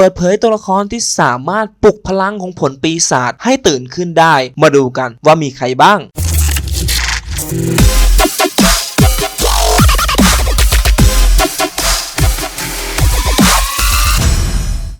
เปิดเผยตัวละครที่สามารถปลุกพลังของผลปีศาจให้ตื่นขึ้นได้ มาดูกันว่ามีใครบ้าง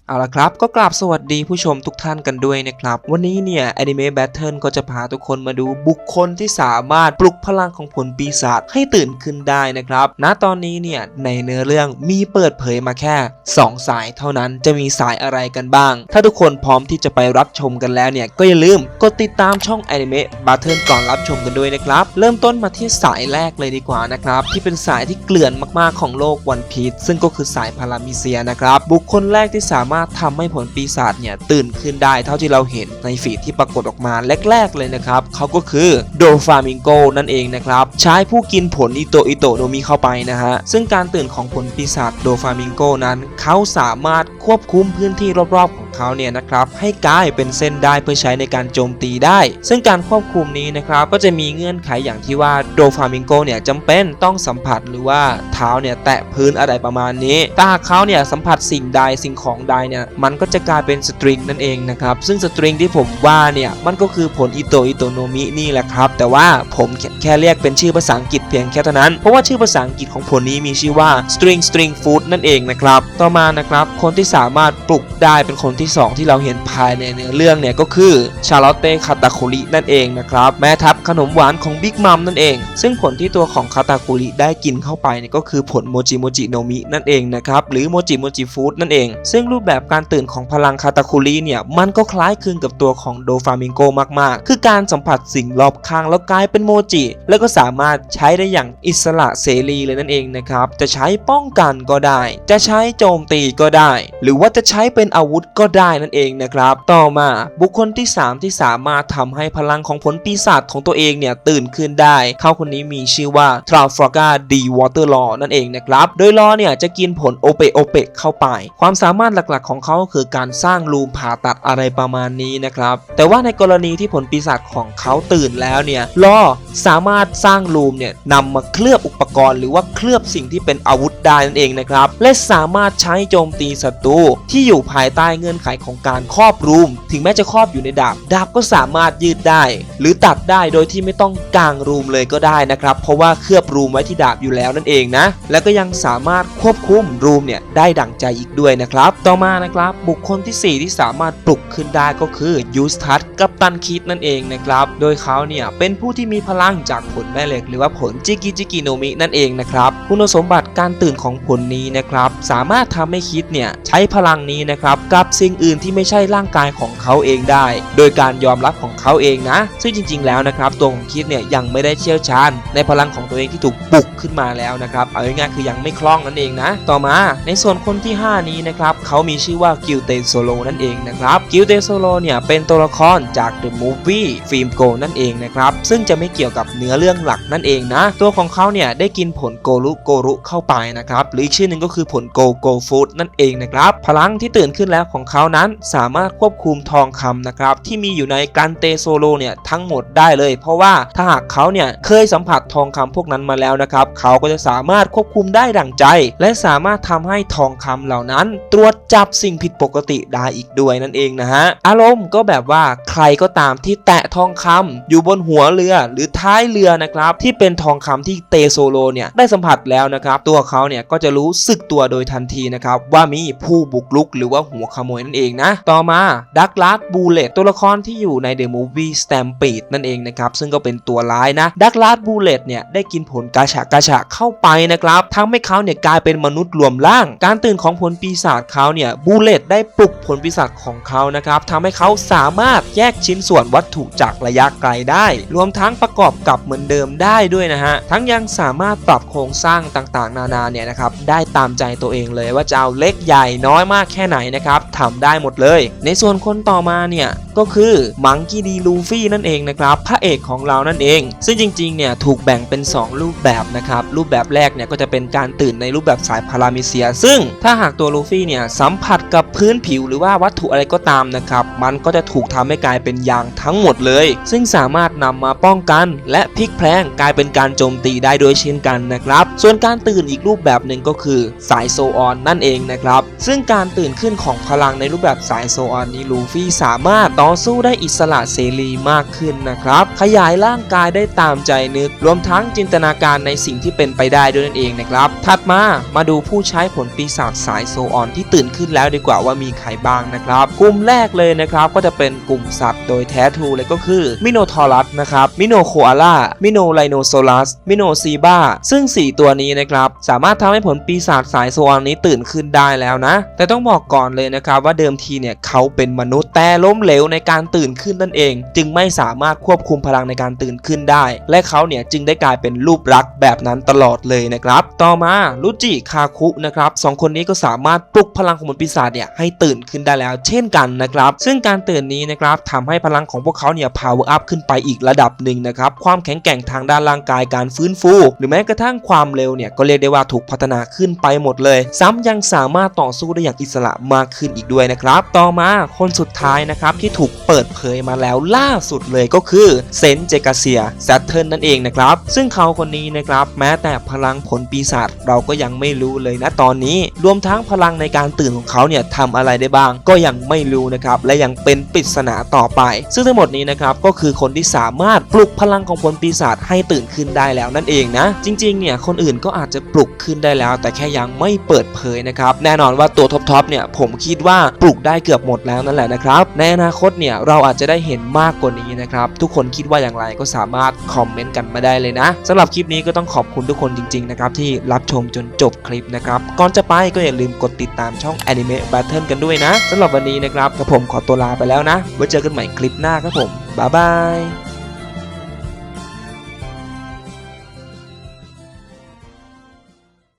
เอาละครับก็กราบสวัสดีผู้ชมทุกท่านกันด้วยนะครับ วันนี้เนี่ย Anime Battle ก็จะพาทุกคนมาดูบุคคลที่สามารถปลุกพลังของผลปีศาจให้ตื่นขึ้นได้นะครับ ณตอนนี้เนี่ย ในเนื้อเรื่องมีเปิดเผยมาแค่ 2 สายเท่านั้นจะมีสายอะไรกันบ้าง ถ้าทุกคนพร้อมที่จะไปรับชมกันแล้วเนี่ย ก็อย่าลืมกดติดตามช่อง Anime Battle ก่อนรับชมกันด้วยนะครับ เริ่มต้นมาที่สายแรกเลยดีกว่านะครับที่เป็นสายที่เกลื่อนมากๆของโลกวันพีชซึ่งก็คือสายพารามิเซียนะครับบุคคลแรกที่สามารถทำให้ผลปีศาจเนี่ยตื่นขึ้นได้เท่าที่เราเห็นในฟีดที่ปรากฏออกมาแรก ๆ เลยนะครับเขาก็คือโดฟามิงโกนั่นเองนะครับใช้ผู้กินผลอิโตอิโตโดมิเข้าไปนะฮะซึ่งการตื่นของผลปีศาจโดฟามิงโกนั้นเขาสามารถควบคุมพื้นที่รอบๆของ เขาเนี่ยนะครับให้กลายเป็นเส้นได้เพื่อใช้ในการโจมตีได้ ซึ่งการควบคุมนี้นะครับก็จะมีเงื่อนไขอย่างที่ว่าโดฟามิงโกเนี่ยจำเป็นต้องสัมผัสหรือว่าเท้าเนี่ยแตะพื้นอะไรประมาณนี้ถ้าหากเขาเนี่ยสัมผัสสิ่งใดสิ่งของใดเนี่ยมันก็จะกลายเป็นสตริงนั่นเองนะครับซึ่งสตริงที่ผมว่าเนี่ยมันก็คือผลอิโตอิโตโนมินี่แหละครับ แต่ว่าผมแค่แค่เรียกเป็นชื่อภาษาอังกฤษเพียงแค่เท่านั้น เพราะว่าชื่อภาษาอังกฤษของผลนี้มีชื่อว่า string string food นั่นเองนะครับ ต่อมานะครับ คนที่สามารถปลุกได้เป็นคนที่2 ที่เราเห็นภายในเนื้อเรื่องเนี่ยก็คือชาลอตเต้คาตาคุรินั่นเองนะครับแม่ทัพขนมหวานของบิ๊กมัมนั่นเอง ซึ่งผลที่ตัวของคาตาคุริได้กินเข้าไปเนี่ยก็คือผลโมจิโมจิโนมินั่นเองนะครับหรือโมจิโมจิฟู้ดนั่นเอง ซึ่งรูปแบบการตื่นของพลังคาตาคุริเนี่ยมันก็คล้ายคลึงกับตัวของโดฟามิงโกมากๆ คือการสัมผัสสิ่งรอบข้างแล้วกลายเป็นโมจิ แล้วก็สามารถใช้ได้อย่างอิสระเสรีเลยนั่นเองนะครับจะใช้ป้องกันก็ได้ จะใช้โจมตีก็ได้ หรือว่าจะใช้เป็นอาวุธก็ได้ได้นั่นเองนะครับ ต่อมาบุคคลที่ 3 ที่สามารถทำให้พลังของผลปีศาจของตัวเองเนี่ยตื่นขึ้นได้ เขาคนนี้มีชื่อว่า t r a f a g a d Water Law นั่นเองนะครับ โดยลอเนี่ยจะกินผลโอเปโอเปเข้าไป ความสามารถหลักๆของเขาคือการสร้างรูมผ่าตัดอะไรประมาณนี้นะครับ แต่ว่าในกรณีที่ผลปีศาจของเขาตื่นแล้วเนี่ยลอสามารถสร้างรูมเนี่ยนำมาเคลือบอุปกรณ์หรือว่าเคลือบสิ่งที่เป็นอาวุธได้นั่นเองนะครับ และสามารถใช้โจมตีศัตรูที่อยู่ภายใต้เงื่อนไขของการครอบรูม ถึงแม้จะครอบอยู่ในดาบ ดาบก็สามารถยืดได้ หรือตัดได้โดยที่ไม่ต้องกางรูมเลยก็ได้นะครับ เพราะว่าเคลือบรูมไว้ที่ดาบอยู่แล้วนั่นเองนะ แล้วก็ยังสามารถควบคุมรูมเนี่ยได้ดั่งใจอีกด้วยนะครับ ต่อมานะครับบุคคลที่ 4 ที่สามารถปลุกขึ้นได้ก็คือยูสทัสกับตันคิดนั่นเองนะครับ โดยเขาเนี่ยเป็นผู้ที่มีพลังจากผลแม่เหล็ก หรือว่าผลจิกิจิกิโนมินั่นเองนะครับ คุณสมบัติการตื่นของผลนี้นะครับ สามารถทำให้คิดเนี่ยใช้พลังนี้นะครับกับสิ่งอื่นที่ไม่ใช่ร่างกายของเขาเองได้ โดยการยอมรับของเขาเองนะ ซึ่งจริง ๆ แล้วนะครับตัวของคิดเนี่ยยังไม่ได้เชี่ยวชาญ ในพลังของตัวเองที่ถูกปลุกขึ้นมาแล้วนะครับเอาง่ายๆคือยังไม่คล่องนั่นเองนะ ต่อมาในส่วนคนที่ 5 นี้นะครับเขามีชื่อว่ากิลเตโซโลนั่นเองนะครับกิลเตโซโลเนี่ยเป็นตัวละครจาก The Movie Film Go นั่นเองนะครับซึ่งจะไม่เกี่ยวกับเนื้อเรื่องหลักนั่นเองนะ ตัวของเขาเนี่ยได้กินผลโกรุโกรุเข้าไปนะครับหรืออีกชื่อหนึ่งก็คือผลโกโกฟูดนั่นเองนะครับพลังที่ตื่นขึ้นแล้วของเขาานั้นสามารถควบคุมทองคำนะครับที่มีอยู่ในกันเตโซโลเนี่ยทั้งหมดได้เลย เพราะว่าถ้าหากเขาเนี่ยเคยสัมผัสทองคำพวกนั้นมาแล้วนะครับเขาก็จะสามารถควบคุมได้ดั่งใจ และสามารถทำให้ทองคำเหล่านั้น ตรวจจับสิ่งผิดปกติได้อีกด้วยนั่นเองนะฮะอารมณ์ก็แบบว่าใครก็ตามที่แตะทองคำอยู่บนหัวเรือหรือท้ายเรือนะครับที่เป็นทองคำที่เตโซโลเนี่ยได้สัมผัสแล้วนะครับตัวเขาเนี่ยก็จะรู้สึกตัวโดยทันทีนะครับว่ามีผู้บุกรุกหรือว่าหัวขโมยนั่นเองนะ ต่อมาดักลาสบูเลตตัวละครที่อยู่ในเดอะมูฟวี่สแตมปีดนั่นเองนะครับ ซึ่งก็เป็นตัวร้ายนะดักลาสบูเลตเนี่ยได้กินผลกาชากาชาเข้าไปนะครับทำให้เขาเนี่ยกลายเป็นมนุษย์รวมร่าง การตื่นของผลปีศาจเขาเนี่ยบูเลตได้ปลุกผลปีศาจของเขานะครับทำให้เขาสามารถแยกชิ้นส่วนวัตถุจากระยะไกลได้ รวมทั้งประกอบกับเหมือนเดิมได้ด้วยนะฮะทั้งยังสามารถปรับโครงสร้างต่างๆ นานาเนี่ยนะครับได้ตามใจตัวเองเลยว่าจะเอาเล็กใหญ่น้อยมากแค่ไหนนะครับทำได้หมดเลย ในส่วนคนต่อมาเนี่ยก็คือมังกี้ดีลูฟี่นั่นเองนะครับพระเอกของเรานั่นเอง ซึ่งจริงๆเนี่ยถูกแบ่งเป็น 2 รูปแบบนะครับรูปแบบแรกเนี่ยก็จะเป็นการตื่นในรูปแบบสายพารามิเซีย ซึ่งถ้าหากตัวลูฟี่เนี่ยสัมผัสกับพื้นผิวหรือว่าวัตถุอะไรก็ตามนะครับมันก็จะถูกทำให้กลายเป็นยางทั้งหมดเลย ซึ่งสามารถนำมาป้องกัน และพลิกแพลงกลายเป็นการโจมตีได้โดยเช่นกันนะครับ ส่วนการตื่นอีกรูปแบบหนึ่งก็คือสายโซออนนั่นเองนะครับซึ่งการตื่นขึ้นของพลังในรูปแบบสายโซออนนี้ลูฟี่สามารถต่อสู้ได้อิสระเสรีมากขึ้นนะครับ ขยายร่างกายได้ตามใจนึก รวมทั้งจินตนาการในสิ่งที่เป็นไปได้ด้วยนั่นเองนะครับ ถัดมามาดูผู้ใช้ผลปีศาจสายโซออนที่ตื่นขึ้นแล้วดีกว่าว่ามีใครบ้างนะครับ กลุ่มแรกเลยนะครับก็จะเป็นกลุ่มสัตว์โดยแท้ทูเลยก็คือมิโนทอรัสนะครับมิโนโคอาล่ามิโนไลโนโซลัสมิโนซีบ้าซึ่ง 4 ตัวนี้นะครับสามารถทำให้ผลปีศาจสายโซออนนี้ตื่นขึ้นได้แล้วนะ แต่ต้องบอกก่อนเลยนะครับว่าเดิมทีเนี่ยเขาเป็นมนุษย์แต่ล้มเหลวในการตื่นขึ้นนั่นเอง จึงไม่สามารถควบคุมพลังในการตื่นขึ้นได้ และเขาเนี่ยจึงได้กลายเป็นรูปลักษณ์แบบนั้นตลอดเลยนะครับ ต่อมารุจิคาคุนะครับสองคนนี้ก็สามารถปลุกพลังของมนต์ปีศาจเนี่ยให้ตื่นขึ้นได้แล้ว เช่นกันนะครับ ซึ่งการตื่นนี้นะครับทำให้พลังของพวกเขาเนี่ย power up ขึ้นไปอีกระดับหนึ่งนะครับ ความแข็งแกร่งทางด้านร่างกายการฟื้นฟู หรือแม้กระทั่งความเร็วเนี่ยก็เรียกได้ว่าถูกพัฒนาขึ้นไปหมดเลย ซ้ำยังสามารถต่อสู้ได้อย่างอิสระมากขึ้นอีกด้วยนะครับ ต่อมาคนสุดท้ายนะครับที่ถูกเปิดเผยมาแล้วล่าสุดเลยก็คือเซนเจกาเซียแซตเทิร์นนั่นเองนะครับ ซึ่งเขาคนนี้นะครับแม้แต่พลังผลปีศาจเราก็ยังไม่รู้เลยนะตอนนี้ รวมทั้งพลังในการตื่นของเขาเนี่ยทำอะไรได้บ้าง ก็ยังไม่รู้นะครับและยังเป็นปริศนาต่อไป ซึ่งทั้งหมดนี้นะครับก็คือคนที่สามารถปลุกพลังของผลปีศาจให้ตื่นขึ้นได้แล้วนั่นเองนะ จริงๆเนี่ยคนอื่นก็อาจจะปลุกขึ้นได้แล้ว แต่แค่ยังไม่เปิดเผยนะครับแน่นอนว่าตัวท็อปๆเนี่ยผมคิดว่าปลูกได้เกือบหมดแล้วนั่นแหละนะครับ ในอนาคตเนี่ยเราอาจจะได้เห็นมากกว่านี้นะครับ ทุกคนคิดว่าอย่างไรก็สามารถคอมเมนต์กันมาได้เลยนะสำหรับคลิปนี้ก็ต้องขอบคุณทุกคนจริงๆนะครับที่รับชมจนจบคลิปนะครับก่อนจะไปก็อย่าลืมกดติดตามช่อง Anime Battle กันด้วยนะสำหรับวันนี้นะครับกับผมขอตัวลาไปแล้วนะไว้เจอกันใหม่คลิปหน้าครับผมบ๊ายบาย